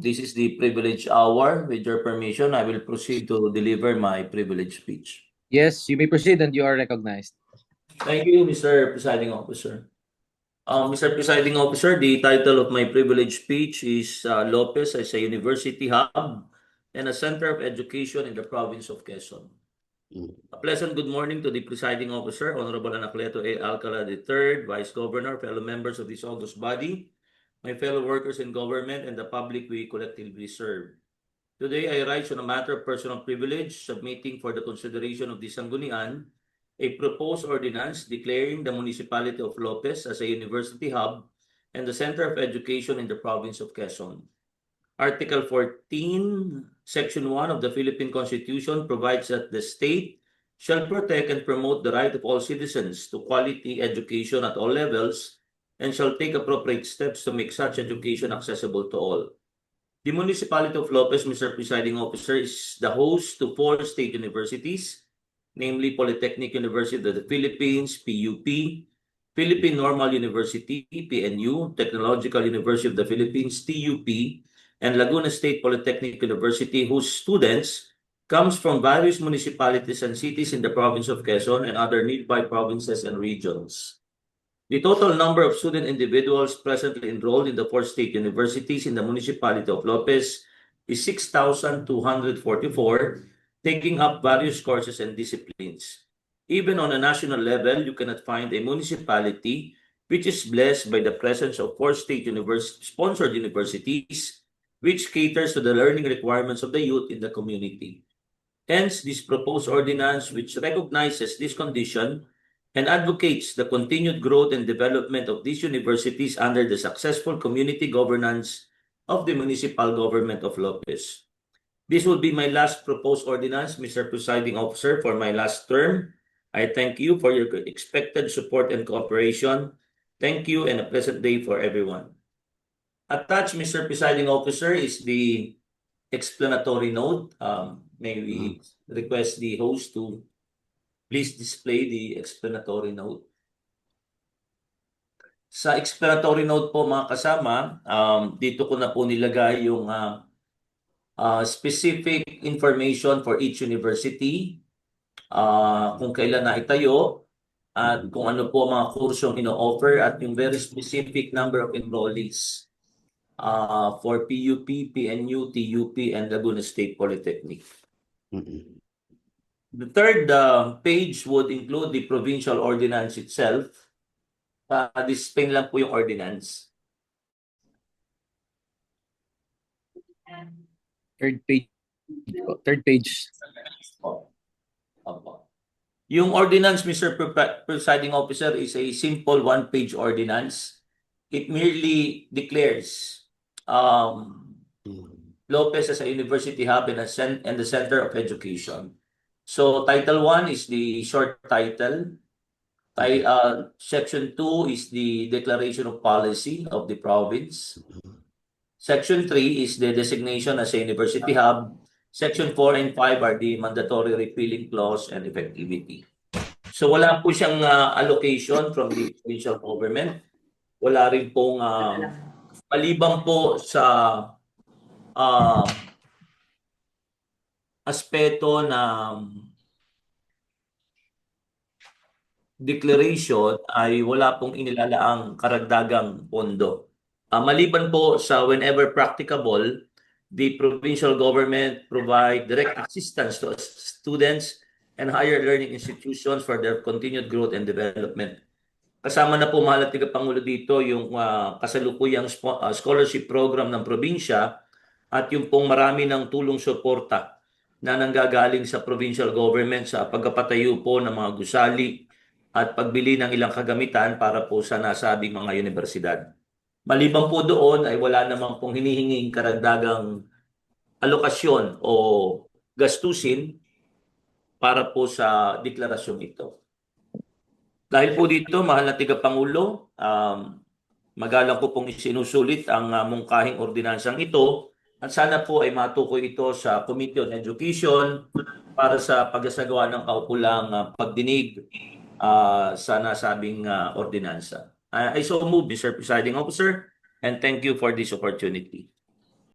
this is the privilege hour. With your permission, I will proceed to deliver my privilege speech. Yes, you may proceed and you are recognized. Thank you, Mr. Presiding Officer. Um, Mr. Presiding Officer, the title of my privilege speech is uh, Lopez as a University Hub and a Center of Education in the Province of Quezon. A pleasant good morning to the Presiding Officer, Honorable Anacleto A. Alcala III, Vice Governor, fellow members of this august body, my fellow workers in government, and the public we collectively serve. Today, I rise on a matter of personal privilege, submitting for the consideration of the Sanggunian a proposed ordinance declaring the municipality of Lopez as a university hub and the center of education in the province of Quezon. Article 14, Section 1 of the Philippine Constitution provides that the state shall protect and promote the right of all citizens to quality education at all levels and shall take appropriate steps to make such education accessible to all. The municipality of Lopez, Mr. Presiding Officer, is the host to four state universities, namely Polytechnic University of the Philippines, PUP, Philippine Normal University, PNU, Technological University of the Philippines, TUP, and Laguna State Polytechnic University, whose students comes from various municipalities and cities in the province of Quezon and other nearby provinces and regions. The total number of student individuals presently enrolled in the four state universities in the municipality of Lopez is 6,244, taking up various courses and disciplines. Even on a national level, you cannot find a municipality which is blessed by the presence of four state univers- sponsored universities, which caters to the learning requirements of the youth in the community. Hence, this proposed ordinance, which recognizes this condition and advocates the continued growth and development of these universities under the successful community governance of the municipal government of Lopez. This will be my last proposed ordinance, Mr. Presiding Officer, for my last term. I thank you for your expected support and cooperation. Thank you and a pleasant day for everyone. Attached, Mr. Presiding Officer, is the explanatory note. Um, may we request the host to please display the explanatory note. Sa explanatory note po mga kasama, um, dito ko na po nilagay yung ah, ah, specific information for each university, ah, kung kailan na itayo, at kung ano po mga kursong ino-offer at yung very specific number of enrollees ah, for PUP, PNU, TUP, and Laguna State Polytechnic. The third uh, page would include the provincial ordinance itself. Uh, display lang po yung ordinance. Third page. Third page. Opo. Opo. Yung ordinance, Mr. Pre- Presiding Officer, is a simple one-page ordinance. It merely declares um, Lopez as a university hub and, a cen- and the center of education. So Title 1 is the short title. Ti- uh, Section 2 is the declaration of policy of the province. Section 3 is the designation as a university hub. Section 4 and 5 are the mandatory repealing clause and effectivity. So wala po siyang uh, allocation from the provincial government. Wala rin pong uh, maliban po sa uh, aspeto na declaration ay wala pong inilalaang karagdagang pondo. Ah, maliban po sa whenever practicable, the provincial government provide direct assistance to students and higher learning institutions for their continued growth and development. Kasama na po mahal at Pangulo dito yung ah, kasalukuyang ah, scholarship program ng probinsya at yung pong marami ng tulong suporta na nanggagaling sa provincial government sa pagkapatayo po ng mga gusali at pagbili ng ilang kagamitan para po sa nasabing mga universidad. Maliban po doon ay wala namang pong hinihinging karagdagang alokasyon o gastusin para po sa deklarasyong ito. Dahil po dito, mahal na tiga-pangulo, um, magalang ko pong isinusulit ang uh, mungkahing ordinansang ito at sana po ay matukoy ito sa Committee on Education para sa pagsasagawa ng kaukulang uh, pagdinig uh, sa nasabing uh, ordinansa. I, I so move, Mr. Presiding Officer, and thank you for this opportunity.